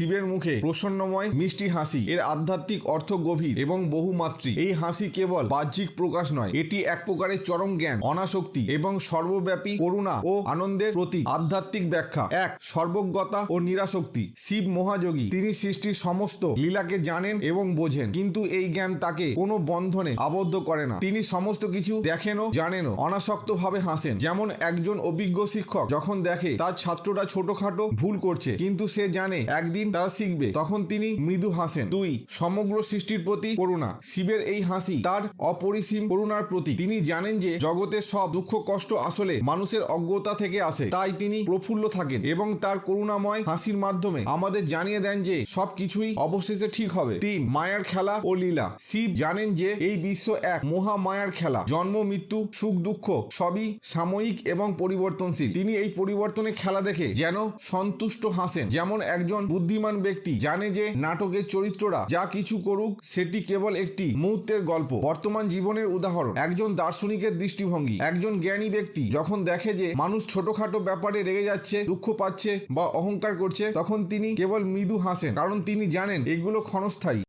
শিবের মুখে প্রসন্নময়, মিষ্টি হাসি। এর আধ্যাত্মিক অর্থ গভীর এবং বহুমাত্রিক। এই হাসি কেবল বাহ্যিক প্রকাশ নয়, এটি এক প্রকারের চরম জ্ঞান, অনাসক্তি এবং সর্বব্যাপী করুণা ও আনন্দের প্রতীক। আধ্যাত্মিক ব্যাখ্যা এক, সর্বজ্ঞতা ও নিরাসক্তি। শিব মহাযোগী, তিনি সৃষ্টির সমস্ত লীলাকে জানেন এবং বোঝেন, কিন্তু এই জ্ঞান তাকে কোনো বন্ধনে আবদ্ধ করে না। তিনি সমস্ত কিছু দেখেনও, জানেনও অনাসক্ত ভাবে হাসেন। যেমন একজন অভিজ্ঞ শিক্ষক যখন দেখে, তার ছাত্ররা ছোটখাটো ভুল করছে, কিন্তু সে জানে, একদিন তারা শিখবে। তখন তিনি মৃদু হাসেন। দুই, সমগ্র সৃষ্টির প্রতি করুণা। শিবের এই হাসি তার অপরিসীম করুণার প্রতি তিনি জানেন যে জগতের সব দুঃখ, কষ্ট আসলে মানুষের অজ্ঞতা থেকে আসে। তাই তিনি প্রফুল্ল থাকেন এবং তার করুণাময় হাসির মাধ্যমে আমাদের জানিয়ে দেন যে সবকিছুই অবশেষে ঠিক হবে। তিন, মায়ার খেলা ও লীলা। শিব জানেন যে এই বিশ্ব এক মহা মায়ার খেলা। জন্ম, মৃত্যু, সুখ, দুঃখ সবই সাময়িক এবং পরিবর্তনশীল। তিনি এই পরিবর্তনের খেলা দেখে যেন সন্তুষ্ট হাসেন। যেমন একজন বুদ্ধিমান ব্যক্তি জানে যে নাটকের চরিত্ররা যা কিছু করুক, সেটি কেবল একটি মুহূর্তের গল্প। বর্তমান জীবনের উদাহরণ, একজন দার্শনিকের দৃষ্টিভঙ্গি। একজন জ্ঞানী ব্যক্তি যখন দেখে যে মানুষ ছোটখাটো ব্যাপারে রেগে যাচ্ছে, দুঃখ পাচ্ছে বা অহংকার করছে, তখন তিনি কেবল মৃদু হাসেন, কারণ তিনি জানেন এগুলো ক্ষণস্থায়ী।